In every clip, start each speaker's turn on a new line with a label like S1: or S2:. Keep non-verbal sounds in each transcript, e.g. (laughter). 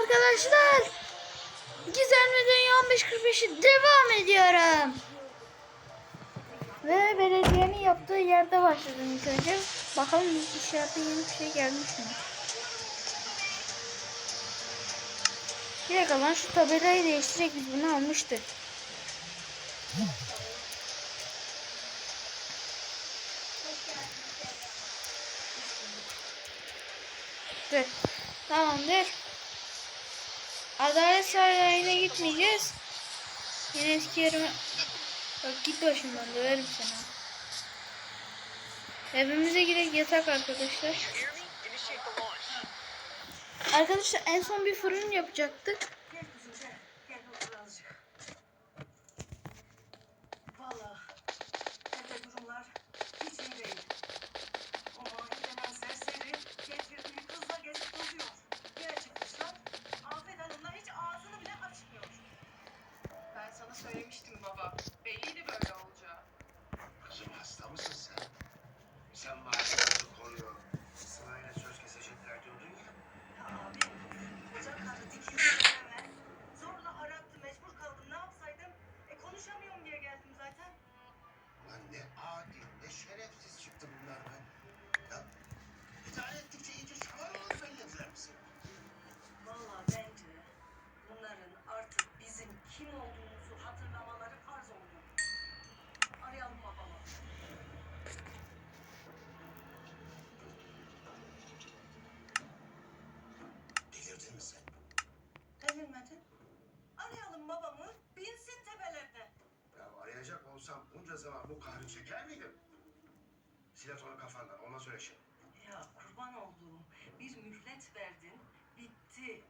S1: arkadaşlar. Gizemli Dünya 1545'i devam ediyorum. Ve belediyenin yaptığı yerde başladım ilk önce. Bakalım inşaatta yeni bir şey gelmiş mi? Bir dakika lan şu tabelayı değiştirerek biz bunu almıştık. Dur. Tamamdır. Adalet Sarayı'na gitmeyeceğiz. Yine eski yerime... Bak git başımdan döverim seni. Evimize gidelim yatak arkadaşlar. Arkadaşlar en son bir fırın yapacaktık.
S2: Söylemiştim baba. Belliydi böyle olacağı.
S3: Kızım hasta mısın sen? Sen maaşlarını koruyor. Sırayla söz kesecekler diyordun ya.
S4: Ya abi koca karı hemen. Zorla arattı mecbur kaldım ne yapsaydım? E konuşamıyorum diye geldim zaten.
S3: Lan ne adi, ne şerefsiz çıktı bunlar be. Ya, idare ettikçe bunca zaman bu kahrı çeker miydim? Silah onu kafandan, ona söyle şimdi.
S4: Ya kurban olduğum bir mühlet verdin, bitti.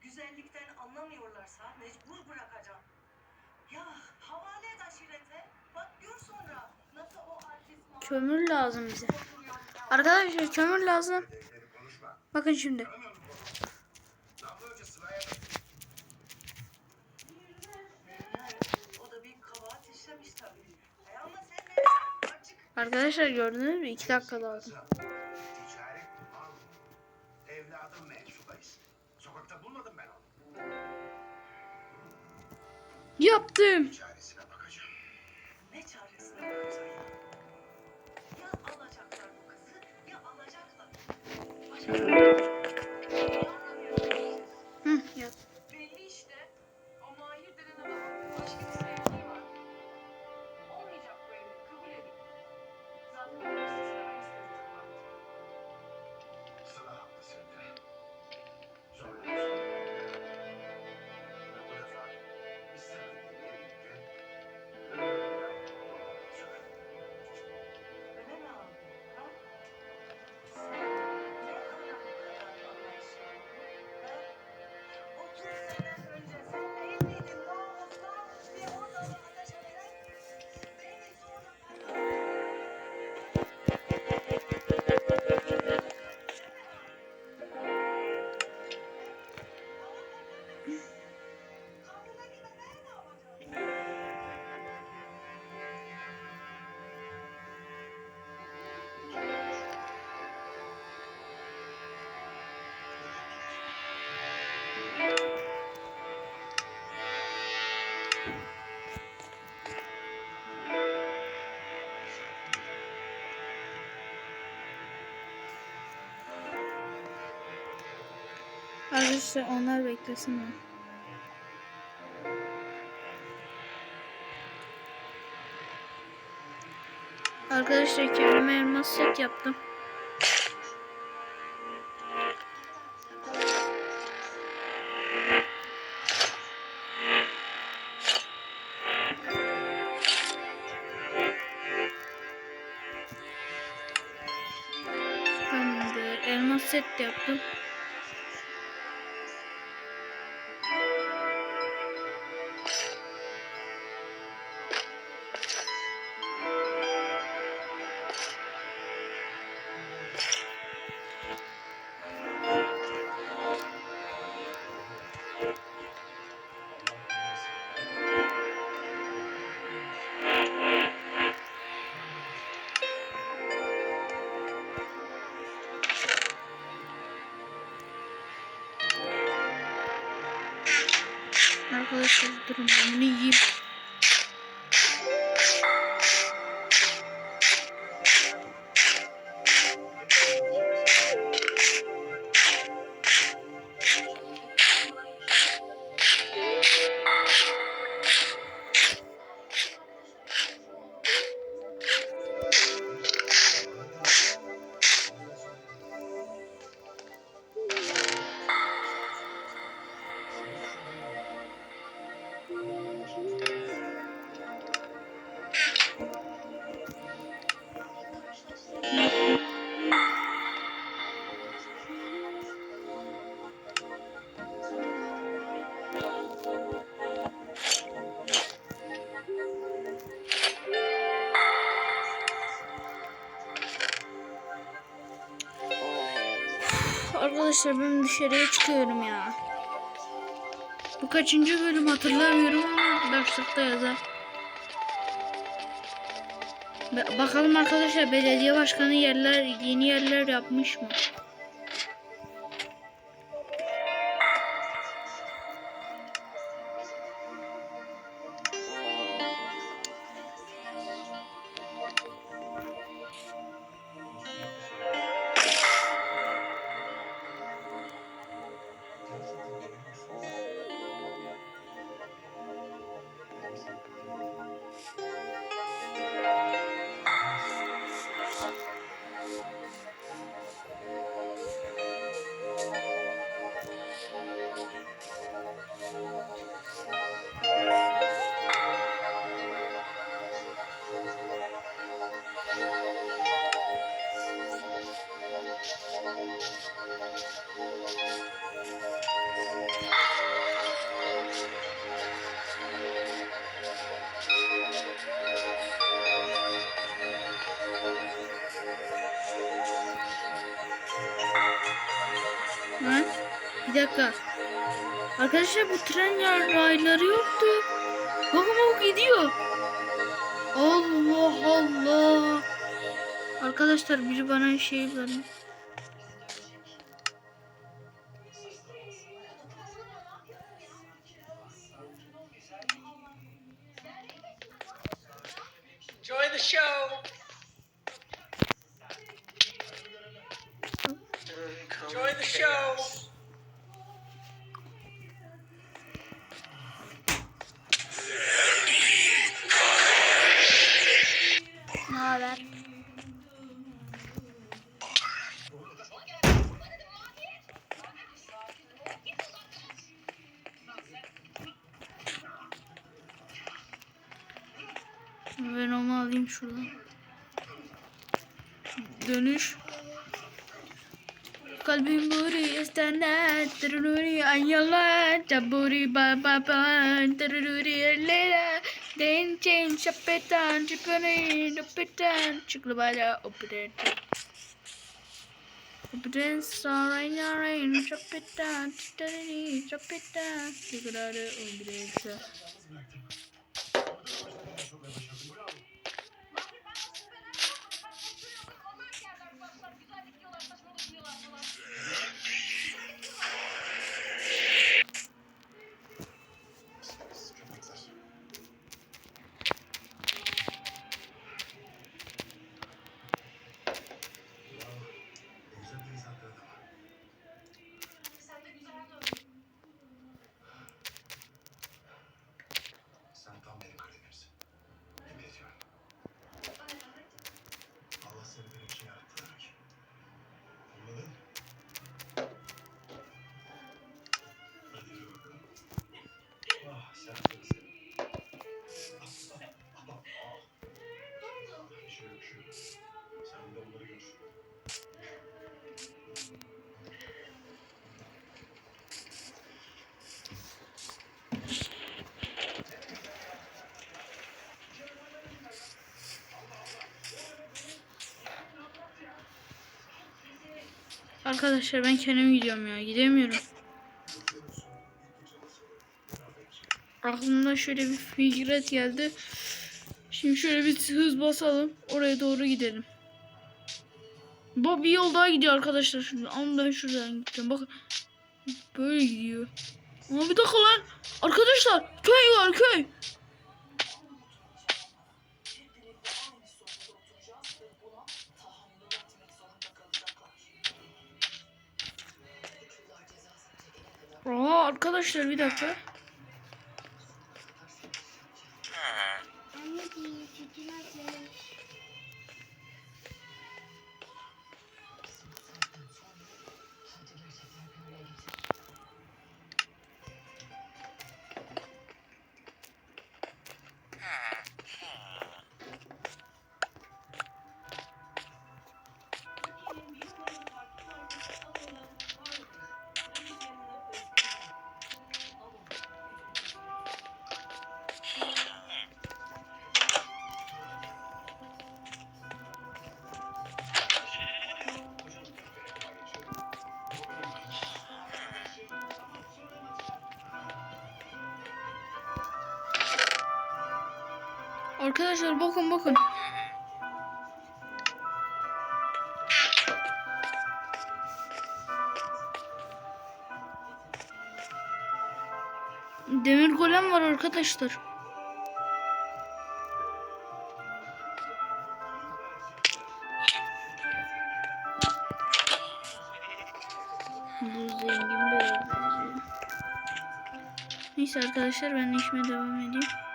S4: Güzellikten anlamıyorlarsa mecbur bırakacağım. Ya havale et aşirete. Bak gör sonra nasıl o artist
S1: Kömür lazım bize. Arkadaşlar kömür lazım.
S3: Konuşma.
S1: Bakın şimdi.
S4: O da bir kabahat işlemiş tabii. E ama sen de açık.
S1: Arkadaşlar gördünüz mü? 2 dakika lazım.
S3: Evladım mensubayız.
S1: Yaptım. Hı, yap.
S2: Belli işte. O Mahir denen adamın başka
S1: Arkadaşlar onlar beklesin. Arkadaşlar kendime elmas set yaptım. Tamamdır. Elmas set yaptım. Durun ben bunu yiyeyim. Arkadaşlar ben dışarıya çıkıyorum ya. Bu kaçıncı bölüm hatırlamıyorum ama başlıkta yazar. Ba- Bakalım arkadaşlar belediye başkanı yerler yeni yerler yapmış mı? Arkadaşlar bu tren rayları yoktu. Bakın bak gidiyor. Allah Allah. Arkadaşlar biri bana şey verin. Ben onu alayım şuradan. Dönüş. Kalbim buri istene teruri ayala taburi ba ba ba teruri lera den chen chapetan chipani chapetan chiklabada operen operen saray naray chapetan teruri chapetan chiklabada operen
S3: Güzel
S1: Arkadaşlar ben kendim gidiyorum ya gidemiyorum. Aklımda şöyle bir fikret geldi. Şimdi şöyle bir hız basalım. Oraya doğru gidelim. Bu bir yol daha gidiyor arkadaşlar şimdi. Ama ben şuradan gideceğim. Bakın. Böyle gidiyor.
S3: Ama bir dakika lan. Arkadaşlar köy var köy. Aa arkadaşlar bir dakika. Arkadaşlar bakın bakın. Demir golem var arkadaşlar. Bu zengin bir. Neyse arkadaşlar ben işime devam edeyim.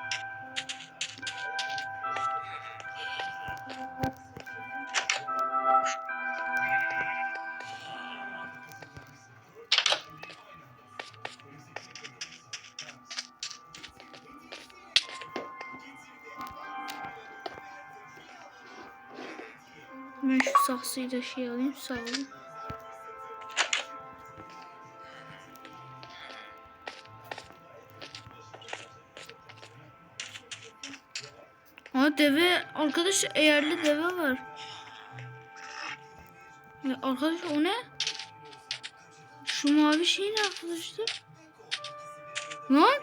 S3: Şey alayım sağ olun. Aa deve arkadaş eğerli deve var. Ya arkadaş o ne? Şu mavi şey ne arkadaşlar? Lan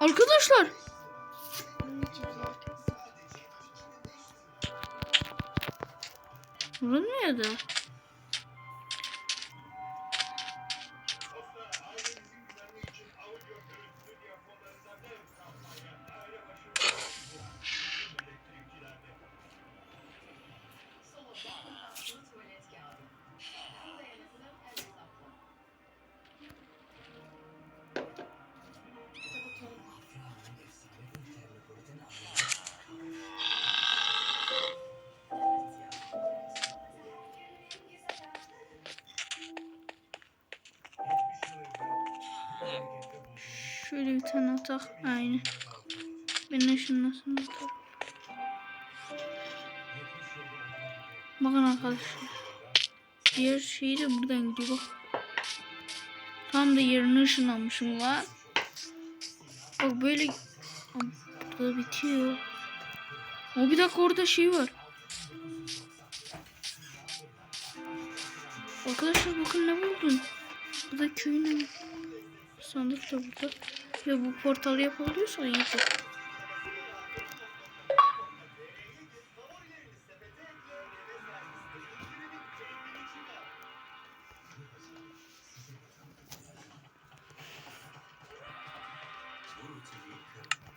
S3: arkadaşlar vurulmuyor atak. Aynen. Ben nasıl atarım. Bakın arkadaşlar. Diğer şey de buradan gidiyor. Tam da yerini ışınlanmışım lan. Bak böyle burada bitiyor. O bir dakika orada şey var. Arkadaşlar bakın ne buldum. Burada köyün sandık da burada. Ve bu portalı yapabiliyorsa iyidir.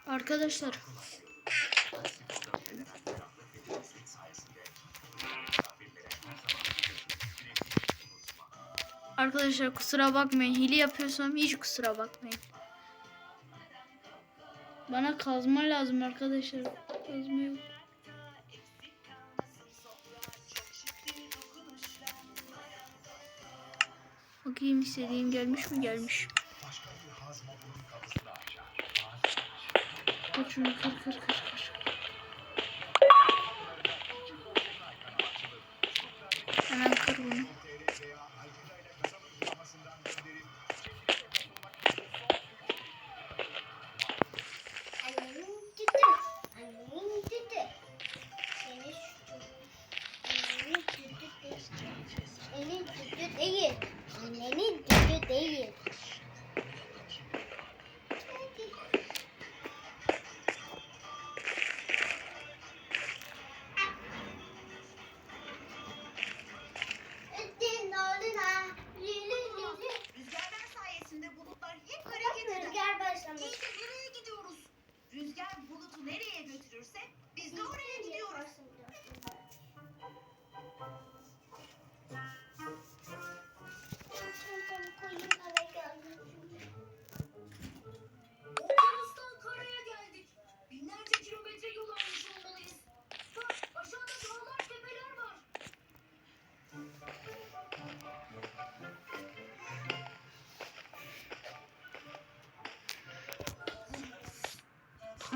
S3: Arkadaşlar Arkadaşlar kusura bakmayın. Hile yapıyorsam hiç kusura bakmayın. Bana kazma lazım arkadaşlar. Kazma yok. Bakayım istediğim gelmiş mi gelmiş. Bak şunu kır kır kır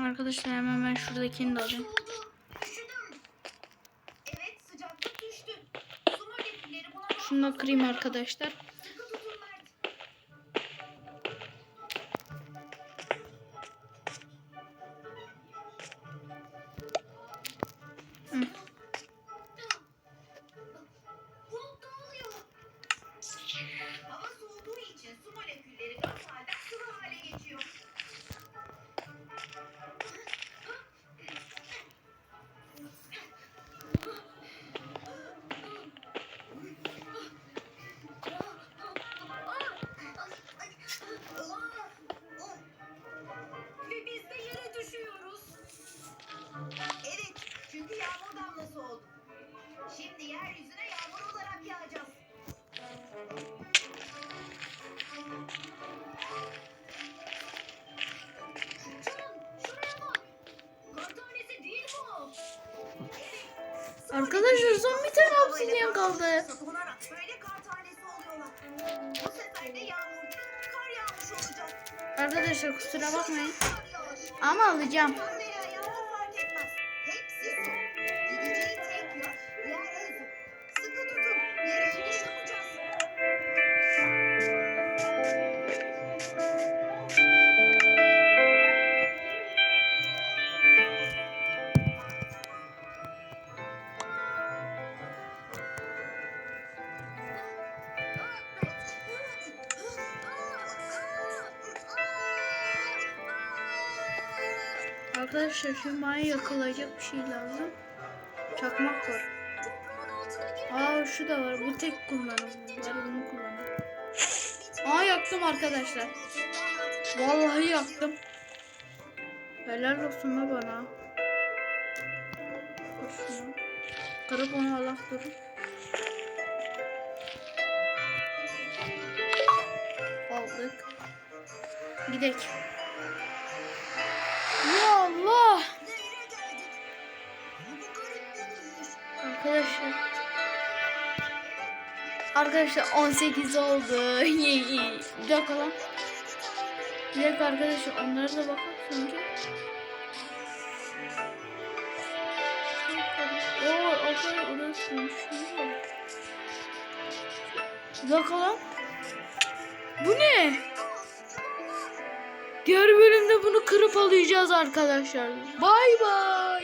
S1: Arkadaşlar hemen ben şuradakini de alayım. Şunu da kırayım arkadaşlar. Arkadaşlar son bir tane obsidyen kaldı. Arkadaşlar kusura bakmayın. Ama alacağım. Arkadaşlar şu mayı yakalayacak bir şey lazım. Çakmak var. Aa şu da var. Bu tek kullanım. Ben bunu kullanayım. Aa yaktım arkadaşlar. Vallahi yaktım. Helal olsun la bana. Dur. Kırıp onu Allah durun. Aldık. Gidek. Arkadaşlar 18 oldu. (laughs) bir dakika lan. Bir dakika arkadaşlar onlara da bakalım önce. Oo, orası. Şurada. Bir dakika lan. Bu ne? Diğer bölümde bunu kırıp alacağız arkadaşlar. Bay bay.